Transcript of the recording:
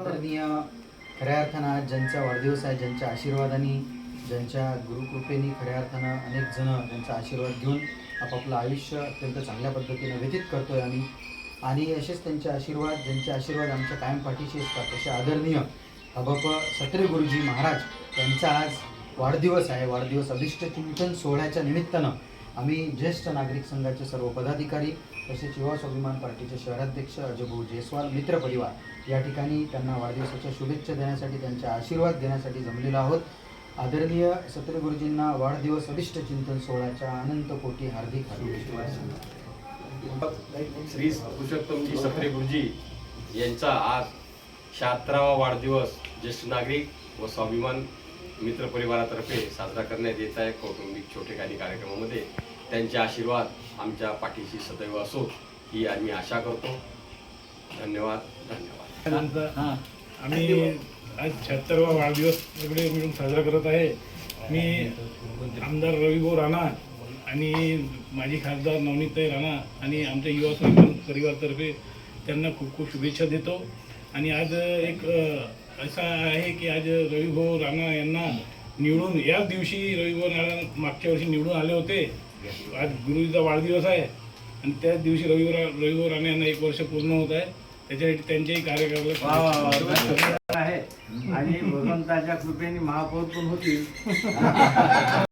आदरणीय खऱ्या अर्थानं आज ज्यांचा वाढदिवस आहे ज्यांच्या आशीर्वादाने ज्यांच्या गुरुकृपेने खऱ्या अर्थानं अनेक जण त्यांचा आशीर्वाद घेऊन आपापलं आयुष्य अत्यंत चांगल्या पद्धतीने व्यतीत करतो आहे आम्ही. आणि असेच त्यांचे आशीर्वाद ज्यांचे आशीर्वाद आमच्या कायम पाठीशी असतात तसे आदरणीय हबप सत्रे गुरुजी महाराज यांचा आज वाढदिवस आहे. वाढदिवस अभिष्ट चिंतन सोहळ्याच्या निमित्तानं आम्ही ज्येष्ठ नागरिक संघाचे सर्व पदाधिकारी तसेच युवा स्वाभिमान पार्टीचे शहराध्यक्ष अजयभाऊ जयस्वाल मित्र परिवार या ठिकाणी त्यांना वाढदिवसाच्या शुभेच्छा देण्यासाठी त्यांचे आशीर्वाद देण्यासाठी जमलेलो आहोत. आदरणीय सत्र गुरुजींना वाढदिवस अभिष्ट चिंतन सोहळ्याच्या अनंत कोटी हार्दिक श्री पुरुषोत्तमजी सत्रे गुरुजी यांचा आज शहात्तरावा वाढदिवस ज्येष्ठ नागरिक व स्वाभिमान मित्र परिवारातर्फे साजरा करण्यात येत आहे. कौटुंबिक छोटेखानी कार्यक्रमामध्ये त्यांचे आशीर्वाद आमच्या पाठीशी सदैव असो ही आम्ही आशा करतो. धन्यवाद धन्यवाद. त्यानंतर आम्ही आज शहात्तरवा वाढदिवस सगळे मिळून साजरा करत आहे. मी आमदार रविभाऊ राणा आणि माजी खासदार नवनीताई राणा आणि आमच्या युवा परिवारतर्फे त्यांना खूप खूप शुभेच्छा देतो. आणि आज एक असा आहे की आज रविभाऊ राणा यांना निवडून याच दिवशी रविभाऊ राणा मागच्या वर्षी निवडून आले होते. आज गुरुजीचा वाढदिवस आहे. आणि त्याच दिवशी रविवार रविभाऊ राणा यांना एक वर्ष पूर्ण होत आहे. त्याच्यासाठी त्यांच्याही कार्यक्रमाला आहे. आणि भगवंताच्या कृपेने महापौर पण होतील.